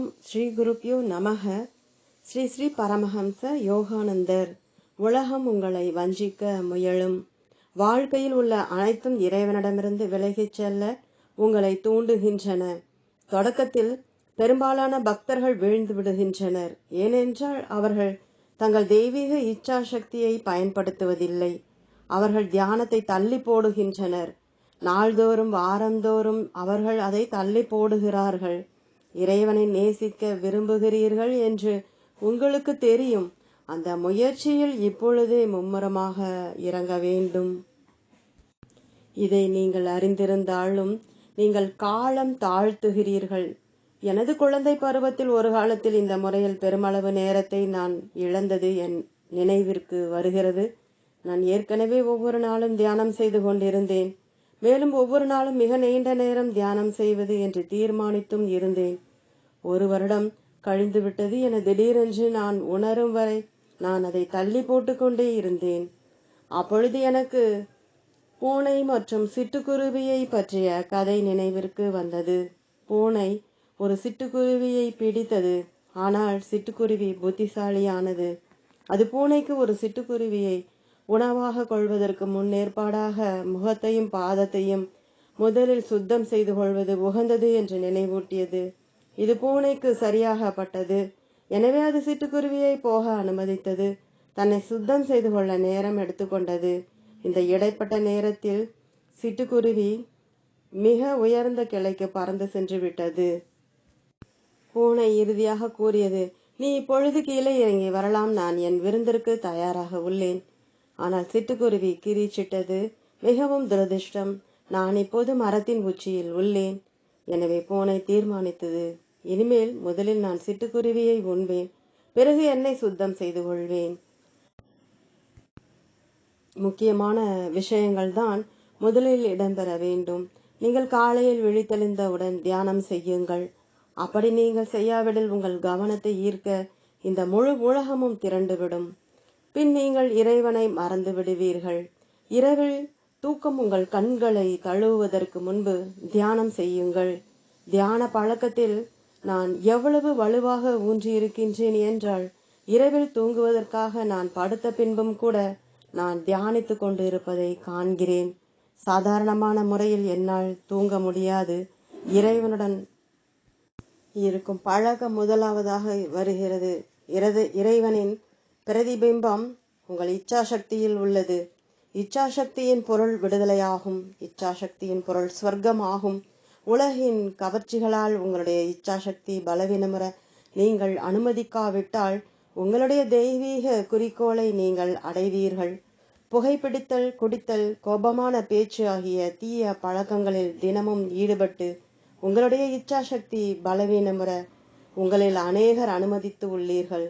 ஓம் ஸ்ரீ குருப்யோ நமக. ஸ்ரீ ஸ்ரீ பரமஹம்ச யோகானந்தர். உலகம் உங்களை வஞ்சிக்க முயலும். வாழ்க்கையில் உள்ள அனைத்தும் இறைவனிடமிருந்து விலகிச் செல்ல உங்களை தூண்டுகின்றன. தொடக்கத்தில் பெரும்பாலான பக்தர்கள் வீழ்ந்து விடுகின்றனர். ஏனென்றால் அவர்கள் தங்கள் தெய்வீக இச்சா சக்தியை பயன்படுத்துவதில்லை. அவர்கள் தியானத்தை தள்ளி போடுகின்றனர். நாள்தோறும் வாரந்தோறும் அவர்கள் அதை தள்ளி போடுகிறார்கள். இறைவனை நேசிக்க விரும்புகிறீர்கள் என்று உங்களுக்கு தெரியும். அந்த முயற்சியில் இப்பொழுதே மும்முரமாக இறங்க வேண்டும். இதை நீங்கள் அறிந்திருந்தாலும் நீங்கள் காலம் தாழ்த்துகிறீர்கள். எனது குழந்தை பருவத்தில் ஒரு காலத்தில் இந்த முறையில் பெருமளவு நேரத்தை நான் இழந்தது என் நினைவிற்கு வருகிறது. நான் ஏற்கனவே ஒவ்வொரு நாளும் தியானம் செய்து கொண்டிருந்தேன். மேலும் ஒவ்வொரு நாளும் மிக நீண்ட நேரம் தியானம் செய்வது என்று தீர்மானித்தும் இருந்தேன். ஒரு வருடம் கழிந்துவிட்டது என திடீரென்று நான் உணரும் வரை நான் அதை தள்ளி போட்டுக்கொண்டே இருந்தேன். அப்பொழுது எனக்கு பூனை மற்றும் சிட்டுக்குருவியை பற்றிய கதை நினைவிற்கு வந்தது. பூனை ஒரு சிட்டுக்குருவியை பிடித்தது. ஆனால் சிட்டுக்குருவி புத்திசாலியானது. அது பூனைக்கு ஒரு சிட்டுக்குருவியை உணவாக கொள்வதற்கு முன்னேற்பாடாக முகத்தையும் பாதத்தையும் முதலில் சுத்தம் செய்து கொள்வது உகந்தது என்று நினைவூட்டியது. இது பூனைக்கு சரியாகப்பட்டது. எனவே அது சிட்டுக்குருவியை போக அனுமதித்தது. தன்னை சுத்தம் செய்து கொள்ள நேரம் எடுத்துக்கொண்டது. இந்த இடைப்பட்ட நேரத்தில் சிட்டுக்குருவி மிக உயர்ந்த கிளைக்கு பறந்து சென்று விட்டது. பூனை இறுதியாக கூறியது நீ இப்பொழுது கீழே இறங்கி வரலாம். நான் என் விருந்திற்கு தயாராக உள்ளேன். ஆனால் சிட்டுக்குருவி கிரீச்சிட்டது. மிகவும் துரதிர்ஷ்டம். நான் இப்போது மரத்தின் உச்சியில் உள்ளேன். எனவே பூனை தீர்மானித்தது. இனிமேல் முதலில் நான் சிட்டுக்குருவியை உண்பேன். பிறகு என்னை சுத்தம் செய்து கொள்வேன். முக்கியமான விஷயங்கள் தான் முதலில் இடம்பெற வேண்டும். நீங்கள் காலையில் விழித்தெழுந்தவுடன் தியானம் செய்யுங்கள். அப்படி நீங்கள் செய்யாவிடில் உங்கள் கவனத்தை ஈர்க்க இந்த முழு உலகமும் திரண்டுவிடும். பின் நீங்கள் இறைவனை மறந்து விடுவீர்கள் இரவில் தூக்கம் உங்கள் கண்களை தழுவுவதற்கு முன்பு தியானம் செய்யுங்கள். தியான பழக்கத்தில் நான் எவ்வளவு வலுவாக ஊன்றியிருக்கின்றேன் என்றால் இரவில் தூங்குவதற்காக நான் படுத்த பின்பும் கூட நான் தியானித்துக் கொண்டு இருப்பதை காண்கிறேன். சாதாரணமான முறையில் என்னால் தூங்க முடியாது. இறைவனுடன் இருக்கும் பழக்கம் முதலாவதாக வருகிறது. இறது இறைவனின் பிரதிபிம்பம். உங்கள் இச்சாசக்தியில் உள்ளது. இச்சாசக்தியின் பொருள் விடுதலையாகும் இச்சாசக்தியின் பொருள் ஸ்வர்க்கம் ஆகும் உலகின் கவர்ச்சிகளால் உங்களுடைய இச்சாசக்தி பலவீனமுற நீங்கள் அனுமதிக்காவிட்டால் உங்களுடைய தெய்வீக குறிக்கோளை நீங்கள் அடைவீர்கள். புகைப்பிடித்தல் குடித்தல் கோபமான பேச்சு ஆகிய தீய பழக்கங்களில் தினமும் ஈடுபட்டு உங்களுடைய இச்சாசக்தி பலவீனமுற உங்களில் அநேகர் அனுமதித்து உள்ளீர்கள்.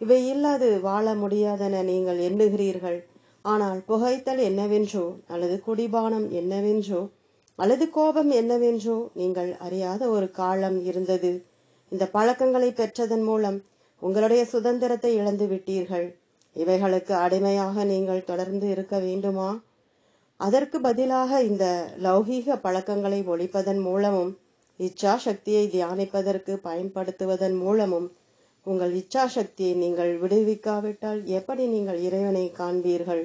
இவை இல்லாது வாழ முடியாதென நீங்கள் எண்ணுகிறீர்கள். ஆனால் புகைத்தல் என்னவென்றோ அல்லது குடிபானம் என்னவென்றோ அல்லது கோபம் என்னவென்றோ நீங்கள் அறியாத ஒரு காலம் இருந்தது. இந்த பழக்கங்களை பெற்றதன் மூலம் உங்களுடைய சுதந்திரத்தை இழந்து விட்டீர்கள். இவைகளுக்கு அடிமையாக நீங்கள் தொடர்ந்து இருக்க வேண்டுமா? அதற்கு பதிலாக இந்த லௌகீக பழக்கங்களை ஒழிப்பதன் மூலமும் இச்சா சக்தியை தியானிப்பதற்கு பயன்படுத்துவதன் மூலமும் உங்கள் இச்சா சக்தியை நீங்கள் விடுவிக்காவிட்டால் எப்படி நீங்கள் இறைவனை காண்பீர்கள்?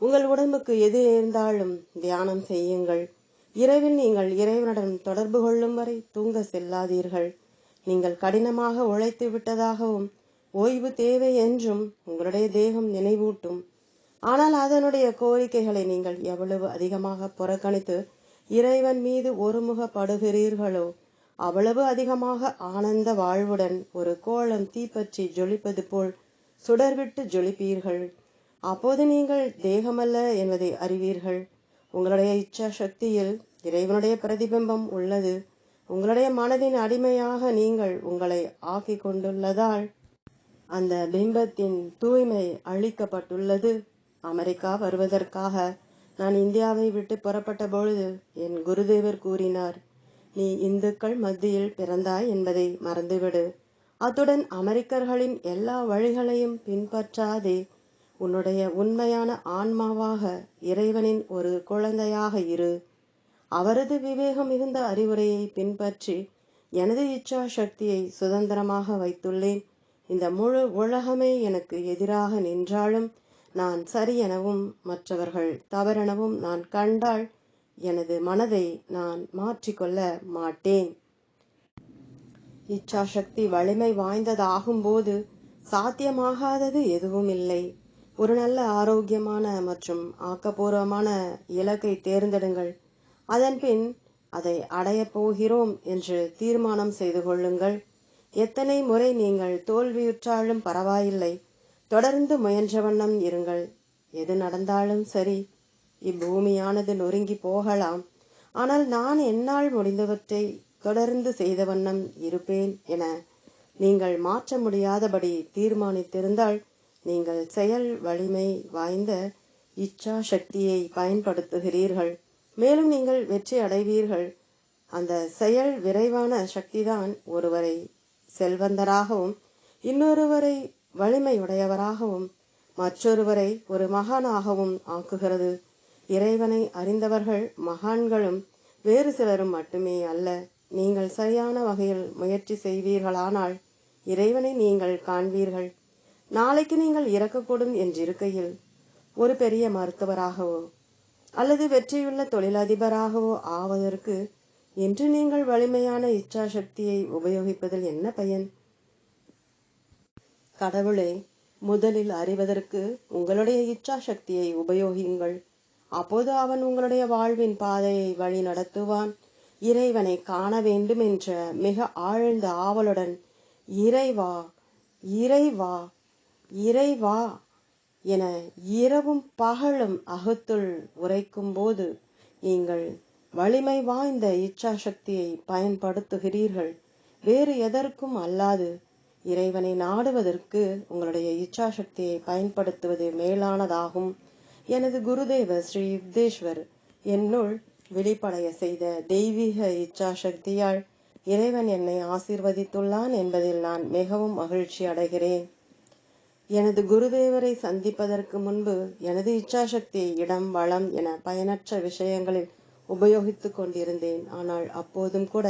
உங்கள் உடம்புக்கு எது இருந்தாலும் தியானம் செய்யுங்கள். இரவில் நீங்கள் இறைவனுடன் தொடர்பு கொள்ளும் வரை தூங்க செல்லாதீர்கள். நீங்கள் கடினமாக உழைத்து விட்டதாகவும் ஓய்வு தேவை என்றும் உங்களுடைய தேகம் நினைவூட்டும். ஆனால் அதனுடைய கோரிக்கைகளை நீங்கள் எவ்வளவு அதிகமாக புறக்கணித்து இறைவன் மீது ஒருமுகப்படுகிறீர்களோ அவ்வளவு அதிகமாக ஆனந்த வாழ்வுடன் ஒரு கோலம் தீப்பற்றி ஜொலிப்பது போல் சுடர்விட்டு ஜொலிப்பீர்கள். அப்போது நீங்கள் தேகமல்ல என்பதை அறிவீர்கள். உங்களுடைய இச்சா சக்தியில் இறைவனுடைய பிரதிபிம்பம் உள்ளது. உங்களுடைய மனதின் அடிமையாக நீங்கள் உங்களை ஆக்கி கொண்டுள்ளதால் அந்த பிம்பத்தின் தூய்மை அழிக்கப்பட்டுள்ளது. அமெரிக்கா வருவதற்காக நான் இந்தியாவை விட்டு புறப்பட்ட பொழுது என் குருதேவர் கூறினார் நீ இந்துக்கள் மத்தியில் பிறந்தாய் என்பதை மறந்துவிடு. அத்துடன் அமெரிக்கர்களின் எல்லா வழிகளையும் பின்பற்றாதே. உன்னுடைய உண்மையான ஆன்மாவாக இறைவனின் ஒரு குழந்தையாக இரு. அவரது விவேகம் மிகுந்த அறிவுரையை பின்பற்றி எனது இச்சா சக்தியை சுதந்திரமாக வைத்துள்ளேன். இந்த முழு உலகமே எனக்கு எதிராக நின்றாலும் நான் சரியெனவும் மற்றவர்கள் தவறெனவும் நான் கண்டால் எனது மனதை நான் மாற்றிக்கொள்ள மாட்டேன். இச்சாசக்தி வலிமை வாய்ந்ததாகும்போது சாத்தியமாகாதது எதுவும் இல்லை. ஒரு நல்ல ஆரோக்கியமான மற்றும் ஆக்கப்பூர்வமான இலக்கை தேர்ந்தெடுங்கள். அதன்பின் அதை அடையப் போகிறோம் என்று தீர்மானம் செய்து கொள்ளுங்கள். எத்தனை முறை நீங்கள் தோல்வியுற்றாலும் பரவாயில்லை. தொடர்ந்து முயன்ற வண்ணம் இருங்கள். எது நடந்தாலும் சரி. இப்பூமியானது நொறுங்கி போகலாம். ஆனால் நான் என்னால் முடிந்தவற்றை தொடர்ந்து செய்த வண்ணம் இருப்பேன் என நீங்கள் மாற்ற முடியாதபடி தீர்மானித்திருந்தால் நீங்கள் செயல் வலிமை வாய்ந்த இச்சா சக்தியை பயன்படுத்துகிறீர்கள். மேலும் நீங்கள் வெற்றி அடைவீர்கள். அந்த செயல் விரைவான சக்திதான் ஒருவரை செல்வந்தராகவும் இன்னொருவரை வலிமையுடையவராகவும் மற்றொருவரை ஒரு மகானாகவும் ஆக்குகிறது. இறைவனை அறிந்தவர்கள் மகான்களும் வேறு சிலரும் மட்டுமே அல்ல. நீங்கள் சரியான வகையில் முயற்சி செய்வீர்களானால் இறைவனை நீங்கள் காண்பீர்கள். நாளைக்கு நீங்கள் இறக்கக்கூடும் என்றிருக்கையில் ஒரு பெரிய மருத்துவராகவோ அல்லது வெற்றியுள்ள தொழிலதிபராகவோ ஆவதற்கு இன்று நீங்கள் வலிமையான இச்சா சக்தியை உபயோகிப்பதில் என்ன பயன்? கடவுளை முதலில் அறிவதற்கு உங்களுடைய இச்சா சக்தியை உபயோகியுங்கள். அப்போது அவன் உங்களுடைய வாழ்வின் பாதையை வழி நடத்துவான். இறைவனை காண வேண்டும் என்ற மிக ஆழ்ந்த ஆவலுடன் இறைவா இறைவா இறைவா என இரவும் பகலும் அகத்துள் உரைக்கும் போது நீங்கள் வலிமை வாய்ந்த இச்சா சக்தியை பயன்படுத்துகிறீர்கள். வேறு எதற்கும் அல்லாது இறைவனை நாடுவதற்கு உங்களுடைய இச்சா சக்தியை பயன்படுத்துவது மேலானதாகும். எனது குருதேவர் ஸ்ரீ யுக்தேஸ்வர் என்னுள் வெளிப்படைய செய்த தெய்வீக இச்சா சக்தியால் இறைவன் என்னை ஆசீர்வதித்துள்ளான் என்பதில் நான் மிகவும் மகிழ்ச்சி அடைகிறேன். எனது குருதேவரை சந்திப்பதற்கு முன்பு எனது இச்சாசக்தியை இடம் வளம் என பயனற்ற விஷயங்களில் உபயோகித்துக் கொண்டிருந்தேன். ஆனால் அப்போதும் கூட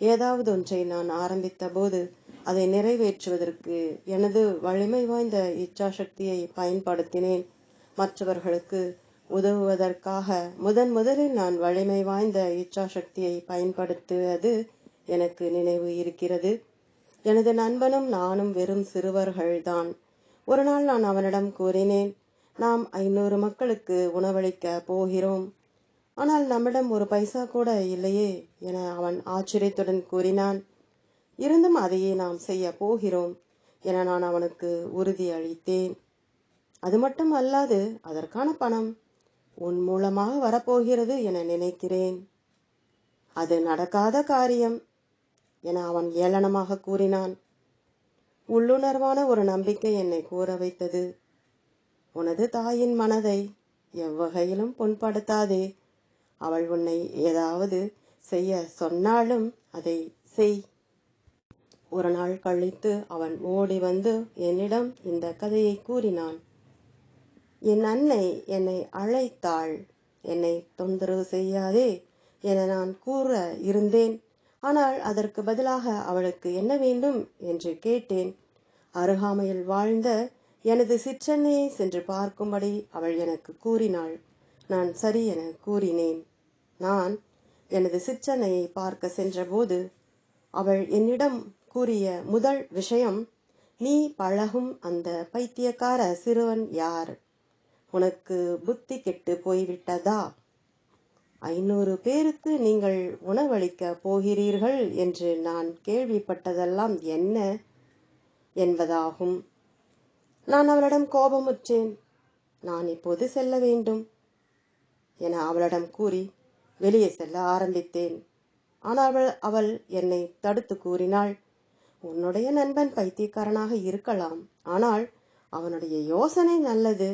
ஏதாவது ஒன்றை நான் ஆரம்பித்த போது அதை நிறைவேற்றுவதற்கு எனது வலிமை வாய்ந்த இச்சாசக்தியை பயன்படுத்தினேன். மற்றவர்களுக்கு உதவுவதற்காக முதன் முதலில் நான் வலிமை வாய்ந்த இச்சாசக்தியை பயன்படுத்துவது எனக்கு நினைவு இருக்கிறது. எனது நண்பனும் நானும் வெறும் சிறுவர்கள்தான். ஒரு நாள் நான் அவனிடம் கூறினேன் நாம் ஐநூறு மக்களுக்கு உணவளிக்க போகிறோம். ஆனால் நம்மிடம் ஒரு பைசா கூட இல்லையே என அவன் ஆச்சரியத்துடன் கூறினான். இருந்தும் அதையே நாம் செய்ய போகிறோம் என நான் அவனுக்கு உறுதி அளித்தேன். அது மட்டும் அல்லாது அதற்கான பணம் உன் மூலமாக வரப்போகிறது என நினைக்கிறேன். அது நடக்காத காரியம் என அவன் ஏளனமாக கூறினான். உள்ளுணர்வான ஒரு நம்பிக்கை என்னை கூற வைத்தது. உனது தாயின் மனதை எவ்வகையிலும் புண்படுத்தாதே. அவள் உன்னை ஏதாவது செய்ய சொன்னாலும் அதை செய். ஒரு நாள் கழித்து அவன் ஓடி வந்து என்னிடம் இந்த கதையை கூறினான். என் அன்னை என்னை அழைத்தாள். என்னை தொந்தரவு செய்யாதே என நான் கூற இருந்தேன். ஆனால் அதற்கு பதிலாக அவளுக்கு என்ன வேண்டும் என்று கேட்டேன். அருகாமையில் வாழ்ந்த எனது சிற்றன்னையை சென்று பார்க்கும்படி அவள் எனக்கு கூறினாள். நான் சரி என கூறினேன். நான் எனது சிற்றன்னையை பார்க்க சென்றபோது அவள் என்னிடம் கூறிய முதல் விஷயம் நீ பழகும் அந்த பைத்தியக்கார சிறுவன் யார்? உனக்கு புத்தி கெட்டு போய்விட்டதா? ஐநூறு பேருக்கு நீங்கள் உணவளிக்க போகிறீர்கள் என்று நான் கேள்விப்பட்டதெல்லாம் என்ன என்பதாகும். நான் அவளிடம் கோபமுற்றேன். நான் இப்போது செல்ல வேண்டும் என அவளிடம் கூறி வெளியே செல்ல ஆரம்பித்தேன். ஆனால் அவள் அவள் என்னை தடுத்து கூறினாள் உன்னுடைய நண்பன் பைத்தியக்காரனாக இருக்கலாம். ஆனால் அவனுடைய யோசனை நல்லது.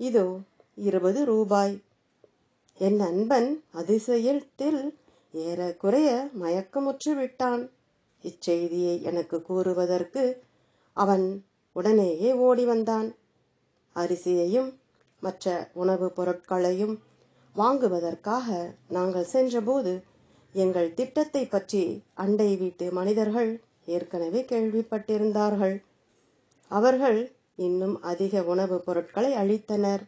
இதோ இருபது ரூபாய். என் நண்பன் அதிசயத்தில் ஏறக்குறைய மயக்கமுற்று விட்டான். இச்செய்தியை எனக்கு கூறுவதற்கு அவன் உடனேயே ஓடி வந்தான். அரிசியையும் மற்ற உணவுப் பொருட்களையும் வாங்குவதற்காக நாங்கள் சென்றபோது எங்கள் திட்டத்தை பற்றி அண்டை வீட்டு மனிதர்கள் ஏற்கனவே கேள்விப்பட்டிருந்தார்கள். அவர்கள் இன்னும் அதிக உணவுப் பொருட்களை அளித்தனர்.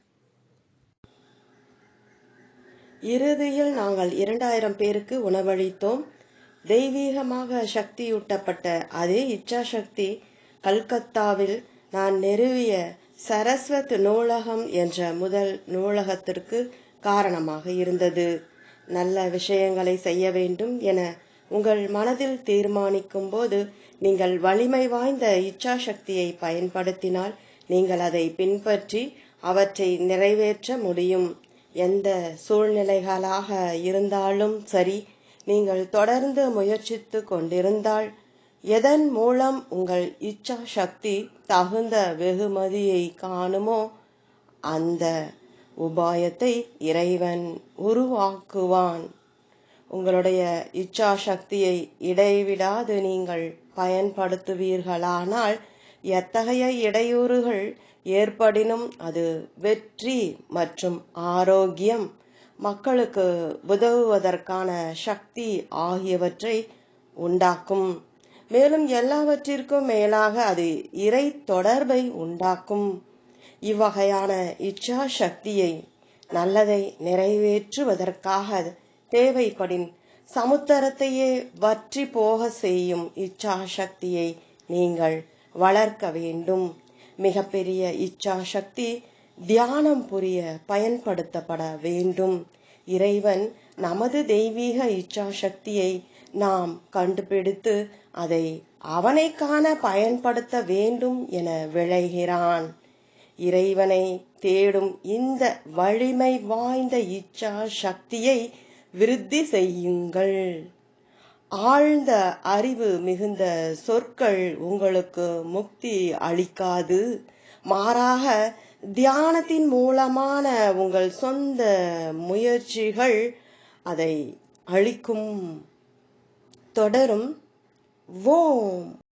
இறுதியில் நாங்கள் இரண்டாயிரம் பேருக்கு உணவளித்தோம். தெய்வீகமாக சக்தியூட்டப்பட்ட அதே இச்சாசக்தி கல்கத்தாவில் நான் நிறுவிய சரஸ்வத் நூலகம் என்ற முதல் நூலகத்திற்கு காரணமாக இருந்தது. நல்ல விஷயங்களை செய்ய வேண்டும் என உங்கள் மனதில் தீர்மானிக்கும் போது நீங்கள் வலிமை வாய்ந்த இச்சா சக்தியை பயன்படுத்தினால் நீங்கள் அதை பின்பற்றி அவற்றை நிறைவேற்ற முடியும். எந்த சூழ்நிலைகளாக இருந்தாலும் சரி நீங்கள் தொடர்ந்து முயற்சித்து கொண்டிருந்தால் எதன் மூலம் உங்கள் இச்சா சக்தி தகுந்த வெகுமதியை காணுமோ அந்த உபாயத்தை இறைவன் உருவாக்குவான். உங்களுடைய இச்சா சக்தியை இடைவிடாது நீங்கள். பயன்படுத்துவீர்களானால் எத்தகைய இடையூறுகள் ஏற்படினும் அது வெற்றி மற்றும் ஆரோக்கியம் மக்களுக்கு உதவுவதற்கான சக்தி ஆகியவற்றை உண்டாக்கும். மேலும் எல்லாவற்றிற்கும் மேலாக அது இறை தொடர்பை உண்டாக்கும். இவ்வகையான இச்சா சக்தியை நல்லதை நிறைவேற்றுவதற்காக தேவைப்படின் சமுத்திரத்தையே வற்றி போக செய்யும் இச்சா சக்தியை நீங்கள் வளர்க்க வேண்டும். மிகப்பெரிய இச்சாசக்தி தியானம் புரிய பயன்படுத்தப்பட வேண்டும். இறைவன் நமது தெய்வீக இச்சா சக்தியை நாம் கண்டுபிடித்து அதை அவனை காண பயன்படுத்த வேண்டும் என விளைகிறான் இறைவனை தேடும் இந்த வலிமை வாய்ந்த இச்சா சக்தியை விருத்தி செய்யுங்கள். ஆழ்ந்த அறிவு மிகுந்த சொற்கள் உங்களுக்கு முக்தி அளிக்காது. மாறாக தியானத்தின் மூலமான உங்கள் சொந்த முயற்சிகள் அதை அளிக்கும். தொடரும். ஓம்.